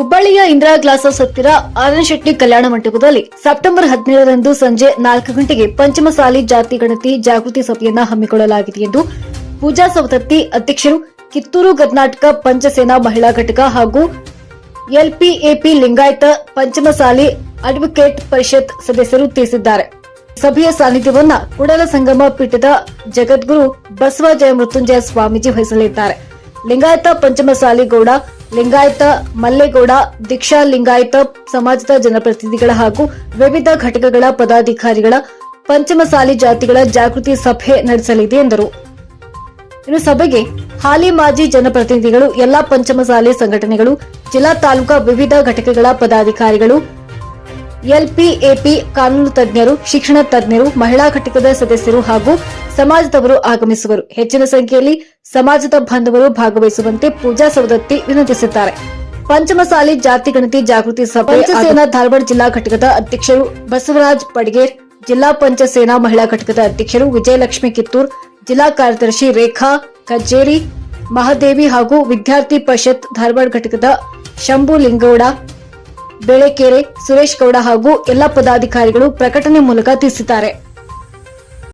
ಹುಬ್ಬಳ್ಳಿಯ ಇಂದಿರಾ ಗ್ಲಾಸಸ್ ಹತ್ತಿರ ಆನಂದ್ ಶೆಟ್ಟಿ ಕಲ್ಯಾಣ ಮಂಟಪದಲ್ಲಿ ಸೆಪ್ಟೆಂಬರ್ ಹದಿನೇಳರಂದು ಸಂಜೆ ನಾಲ್ಕು ಗಂಟೆಗೆ ಪಂಚಮಸಾಲಿ ಜಾತಿ ಗಣತಿ ಜಾಗೃತಿ ಸಭೆಯನ್ನ ಹಮ್ಮಿಕೊಳ್ಳಲಾಗಿದೆ ಎಂದು ಪೂಜಾ ಸವದತ್ತಿ ಅಧ್ಯಕ್ಷರು ಕಿತ್ತೂರು ಕರ್ನಾಟಕ ಪಂಚಸೇನಾ ಮಹಿಳಾ ಘಟಕ ಹಾಗೂ ಎಲ್ಪಿಎಪಿ ಲಿಂಗಾಯತ ಪಂಚಮಸಾಲಿ ಅಡ್ವೊಕೇಟ್ ಪರಿಷತ್ ಸದಸ್ಯರು ತಿಳಿಸಿದ್ದಾರೆ. ಸಭೆಯ ಸಾನ್ನಿಧ್ಯವನ್ನ ಕುಡಲ ಸಂಗಮ ಪೀಠದ ಜಗದ್ಗುರು ಬಸವ ಜಯ ಮೃತ್ಯುಂಜಯ ಸ್ವಾಮೀಜಿ ವಹಿಸಲಿದ್ದಾರೆ. ಲಿಂಗಾಯತ ಪಂಚಮಸಾಲಿ ಗೌಡ ಲಿಂಗಾಯತ ಮಲ್ಲೇಗೌಡ, ದೀಕ್ಷಾ ಲಿಂಗಾಯತ, ಸಮಾಜದ ಜನಪ್ರತಿನಿಧಿಗಳ ಹಾಗೂ ವಿವಿಧ ಘಟಕಗಳ ಪದಾಧಿಕಾರಿಗಳ, ಪಂಚಮಸಾಲಿ ಜಾತಿಗಳ ಜಾಗೃತಿ ಸಭೆ ನಡೆಸಲಿದೆ ಎಂದರು. ಇನ್ನು ಸಭೆಗೆ ಹಾಲಿ ಮಾಜಿ ಜನಪ್ರತಿನಿಧಿಗಳು, ಎಲ್ಲಾ ಪಂಚಮಸಾಲಿ ಸಂಘಟನೆಗಳು, ಜಿಲ್ಲಾ ತಾಲೂಕಾ ವಿವಿಧ ಘಟಕಗಳ ಪದಾಧಿಕಾರಿಗಳು ಎಲ್ಪಿಎಪಿ ಕಾನೂನು ತಜ್ಞರು, ಶಿಕ್ಷಣ ತಜ್ಞರು, ಮಹಿಳಾ ಘಟಕದ ಸದಸ್ಯರು ಹಾಗೂ ಸಮಾಜದವರು ಆಗಮಿಸುವರು. ಹೆಚ್ಚಿನ ಸಂಖ್ಯೆಯಲ್ಲಿ ಸಮಾಜದ ಬಾಂಧವರು ಭಾಗವಹಿಸುವಂತೆ ಪೂಜಾ ಸವದತ್ತಿ ವಿನಂತಿಸಿದ್ದಾರೆ. ಪಂಚಮಸಾಲಿ ಜಾತಿ ಗಣತಿ ಜಾಗೃತಿ ಸಭೆ ಪಂಚಸೇನಾ ಧಾರವಾಡ ಜಿಲ್ಲಾ ಘಟಕದ ಅಧ್ಯಕ್ಷರು ಬಸವರಾಜ್ ಪಡ್ಗೇರ್ ಜಿಲ್ಲಾ ಪಂಚಸೇನಾ ಮಹಿಳಾ ಘಟಕದ ಅಧ್ಯಕ್ಷರು ವಿಜಯಲಕ್ಷ್ಮಿ ಕಿತ್ತೂರ್ ಜಿಲ್ಲಾ ಕಾರ್ಯದರ್ಶಿ ರೇಖಾ ಕಜ್ಜೇರಿ ಮಹಾದೇವಿ ಹಾಗೂ ವಿದ್ಯಾರ್ಥಿ ಪರಿಷತ್ ಧಾರವಾಡ ಘಟಕದ ಶಂಭು ಲಿಂಗೌಡ ಬೆಳೆಕೆರೆ ಸುರೇಶ್ ಗೌಡ ಹಾಗೂ ಎಲ್ಲ ಪದಾಧಿಕಾರಿಗಳು ಪ್ರಕಟಣೆ ಮೂಲಕ ತಿಳಿಸಿದ್ದಾರೆ.